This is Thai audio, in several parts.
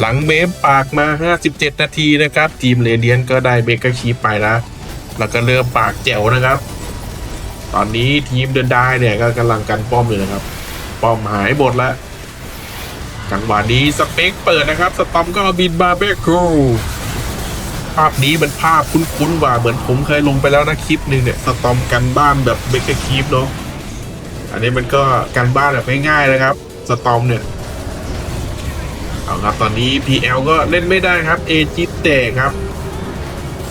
หลังเมฟปากมา 57 นาทีนะครับ ทีมเรเดียนก็ได้เบเกอร์คีปไปนะแล้วก็เริ่มปากแจ๋วนะครับ ตอนนี้ทีมเดินได้เนี่ยก็กำลังกันป้อมอยู่นะครับ ป้อมหายหมดแล้วจังหวะนี้สเปคเปิดนะครับ สตอมก็บินมาเบครูภาพนี้มันภาพคุ้นๆว่าเหมือนผมเคยลงไปแล้วนะคลิปหนึ่งเนี่ย สตอมกันบ้านแบบเบเกอร์คีปเนาะอันนี้มันก็กันบ้านแบบง่ายๆนะครับ สตอมเนี่ย เอาครับตอนนี้ PL ก็เล่นไม่ได้ครับเอจิตเตครับ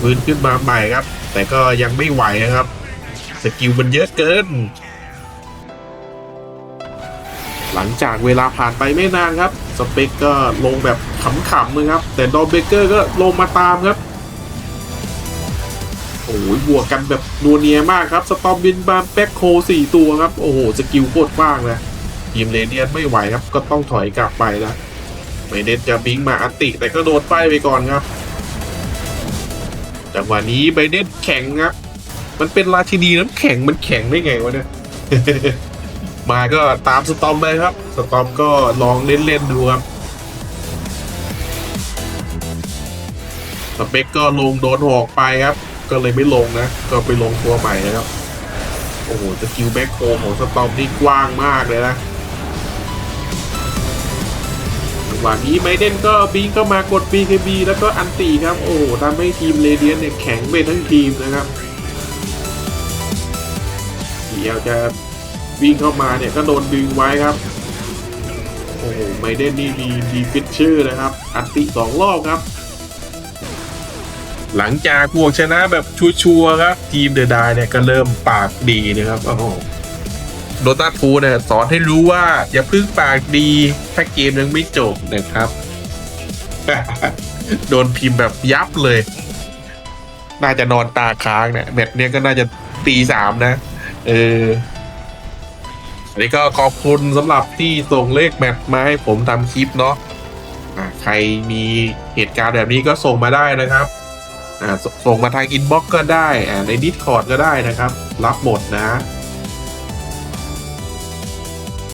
ฟื้นขึ้นมาใหม่ครับ แต่ก็ยังไม่ไหวนะครับ สกิลมันเยอะเกิน หลังจากเวลาผ่านไปไม่นานครับ สเปกก็ลงแบบขำๆเลยครับ แต่ดอมเบเกอร์ก็ลงมาตามครับ โอ้ยบวกกันแบบนัวเนียมากครับ สตอมบินบามแบ็คโคสี่ตัวครับ โอ้โห สกิลโคตรกว้างเลยทีมเรเดียนไม่ไหวครับ ก็ต้องถอยกลับไปแล้ว ไม่เน้นจะบิงมาอัติ แต่ก็โดนป้ายไปก่อนครับ จังหวะนี้ไบเดนแข็งครับ มันเป็นราชินีน้ำแข็งมันแข็งได้ไงวะเนี่ย มาก็ตามสตอมไปครับ สตอมก็ลองเล่นๆดูครับสเปกก็ลงโดนหอกไปครับ ก็เลยไม่ลงนะ ก็ไปลงตัวใหม่นะครับ โอ้โหสกิลแบ็คโฮของสตอมนี่กว้างมากเลยนะ หวะนี้ไมเดนก็บิงเข้ามากด BKB แล้วก็อันตีครับ โอ้โหทำให้ทีมเรเดียนเนี่ยแข็งไปทั้งทีมนะครับเดี๋ยวจะวิ่งเข้ามาเนี่ยก็โดนดึงไว้ครับ โอ้โหไมเดนนี่มีมีฟิชเชื่อนะครับ อันติสองรอบครับ หลังจากพวกชนะแบบชัวร์ๆครับ ทีมเดอะไดเนี่ยก็เริ่มปากดีนะครับโอ้โห โดตาทูเนี่ยสอนให้รู้ว่า อย่าพึ่งปากดี ถ้าเกมยังไม่จบนะครับ โดนพิมพ์แบบยับเลย น่าจะนอนตาค้างเนี่ยแมตช์เนี้ยก็น่าจะตีสามนะ เอออันนี้ก็ขอบคุณสำหรับที่ส่งเลขแมตช์มาให้ผมทำคลิปเนาะอะใครมีเหตุการณ์แบบนี้ก็ส่งมาได้นะครับอ่าสส่งมาทางอินบ็อกก็ได้อ่าในดิสคอร์ดก็ได้นะครับ รับหมดนะ